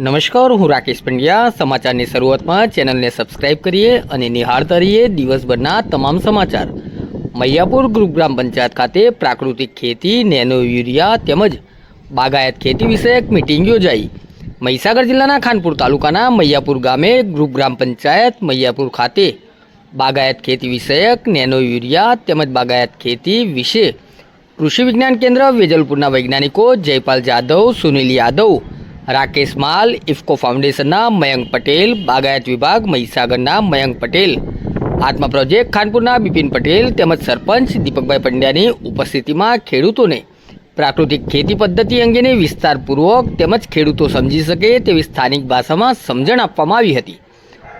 નમસ્કાર, હું રાકેશ પંડ્યા. સમાચારની શરૂઆતમાં ચેનલને સબસ્ક્રાઇબ કરીએ અને નિહાળતા રહીએ દિવસભરના તમામ સમાચાર. મૈયાપુર ગ્રુપ પંચાયત ખાતે પ્રાકૃતિક ખેતી, નેનો યુરિયા તેમજ બાગાયત ખેતી વિષયક મિટિંગ યોજાઈ. મહીસાગર જિલ્લાના ખાનપુર તાલુકાના મૈયાપુર ગામે ગ્રુપ પંચાયત મૈયાપુર ખાતે બાગાયત ખેતી વિષયક નેનો યુરિયા તેમજ બાગાયત ખેતી વિશે કૃષિ વિજ્ઞાન કેન્દ્ર વેજલપુરના વૈજ્ઞાનિકો જયપાલ જાદવ સુનિલ યાદવ રાકેશ માલ, ઇફકો ફાઉન્ડેશનના મયંક પટેલ, બાગાયત વિભાગ મહીસાગરના મયંક પટેલ. આત્મા પ્રોજેક્ટ ખાનપુરના બિપિન પટેલ તેમજ સરપંચ દીપકભાઈ પંડ્યાની ઉપસ્થિતિમાં ખેડૂતોને પ્રાકૃતિક ખેતી પદ્ધતિ અંગેની વિસ્તારપૂર્વક તેમજ ખેડૂતો સમજી શકે તેવી સ્થાનિક ભાષામાં સમજણ આપવામાં આવી હતી.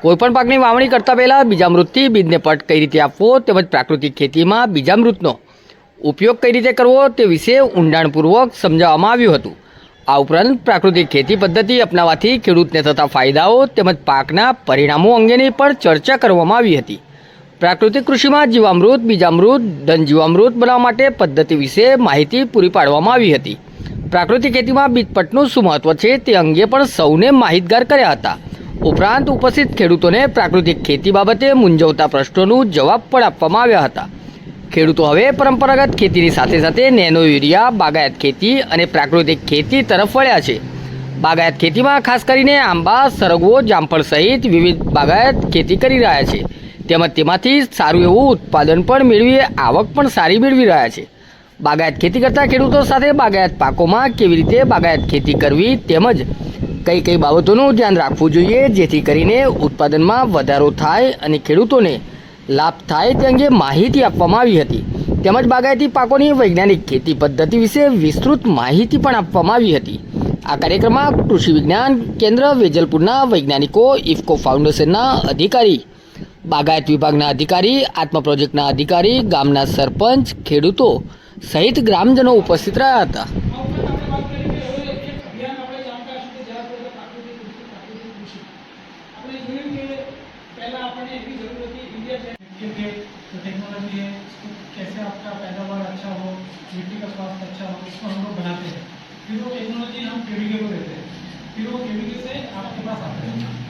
કોઈપણ પાકની વાવણી કરતા પહેલાં બીજામૃતથી બીજને પટ કઈ રીતે આપવો તેમજ પ્રાકૃતિક ખેતીમાં બીજામૃતનો ઉપયોગ કઈ રીતે કરવો તે વિશે ઊંડાણપૂર્વક સમજાવવામાં આવ્યું હતું. આ ઉપરાંત પ્રાકૃતિક ખેતી પદ્ધતિ અપનાવવાથી ખેડૂતને થતા ફાયદાઓ તેમજ પાકના પરિણામો અંગેની પણ ચર્ચા કરવામાં આવી હતી. પ્રાકૃતિક કૃષિમાં જીવામૃત, બીજામૃત, ધનજીવામૃત બનાવવા માટે પદ્ધતિ વિશે માહિતી પૂરી પાડવામાં આવી હતી. પ્રાકૃતિક ખેતીમાં બીજપટનું શું મહત્વ છે તે અંગે પણ સૌને માહિતગાર કર્યા હતા. ઉપરાંત ઉપસ્થિત ખેડૂતોને પ્રાકૃતિક ખેતી બાબતે મૂંઝવતા પ્રશ્નોનું જવાબ પણ આપવામાં આવ્યા હતા. ખેડૂતો હવે પરંપરાગત ખેતીની સાથે સાથે નેનો યુરિયા, બાગાયત ખેતી અને પ્રાકૃતિક ખેતી તરફ વળ્યા છે. બાગાયત ખેતીમાં ખાસ કરીને આંબા, સરગવો, જામફળ સહિત વિવિધ બાગાયત ખેતી કરી રહ્યા છે. તેમજ તેમાંથી સારું એવું ઉત્પાદન પણ મેળવી, આવક પણ સારી મેળવી રહ્યા છે. બાગાયત ખેતી કરતા ખેડૂતો સાથે બાગાયત પાકોમાં કેવી રીતે બાગાયત ખેતી કરવી તેમજ કઈ કઈ બાબતોનું ધ્યાન રાખવું જોઈએ જેથી કરીને ઉત્પાદનમાં વધારો થાય અને ખેડૂતોને લાભ થાય તે અંગે માહિતી આપવામાં આવી હતી. તેમજ બાગાયતી પાકોની વૈજ્ઞાનિક ખેતી પદ્ધતિ વિશે વિસ્તૃત માહિતી પણ આપવામાં આવી હતી. આ કાર્યક્રમમાં કૃષિ વિજ્ઞાન કેન્દ્ર વેજલપુરના વૈજ્ઞાનિકો, ઇફકો ફાઉન્ડેશનના અધિકારી, બાગાયત વિભાગના અધિકારી, આત્મ પ્રોજેક્ટના અધિકારી, ગામના સરપંચ, ખેડૂતો સહિત ગ્રામજનો ઉપસ્થિત રહ્યા હતા. के के जो टेक्नोलॉजी है उसको कैसे आपका पैदावार अच्छा हो मिट्टी का स्वास्थ्य अच्छा हो इसको हम लोग बनाते हैं फिर वो टेक्नोलॉजी हम केवीके को देते हैं फिर वो केवीके से आपके पास आते हैं